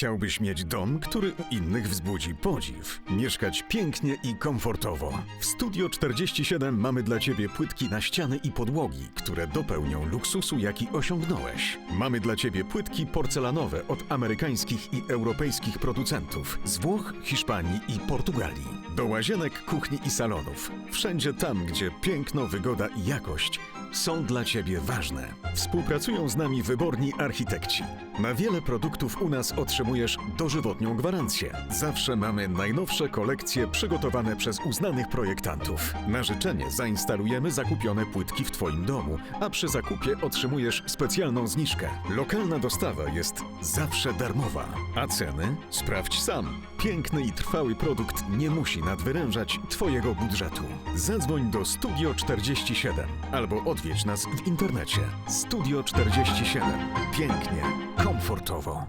Chciałbyś mieć dom, który u innych wzbudzi podziw. Mieszkać pięknie i komfortowo. W Studio 47 mamy dla Ciebie płytki na ściany i podłogi, które dopełnią luksusu, jaki osiągnąłeś. Mamy dla Ciebie płytki porcelanowe od amerykańskich i europejskich producentów z Włoch, Hiszpanii i Portugalii. Do łazienek, kuchni i salonów. Wszędzie tam, gdzie piękno, wygoda i jakość są dla Ciebie ważne. Współpracują z nami wyborni architekci. Na wiele produktów u nas otrzymujesz dożywotnią gwarancję. Zawsze mamy najnowsze kolekcje przygotowane przez uznanych projektantów. Na życzenie zainstalujemy zakupione płytki w Twoim domu, a przy zakupie otrzymujesz specjalną zniżkę. Lokalna dostawa jest zawsze darmowa, a ceny sprawdź sam. Piękny i trwały produkt nie musi nadwyrężać Twojego budżetu. Zadzwoń do Studio 47 albo odwiedź nas w internecie. Studio 47. Pięknie, komfortowo.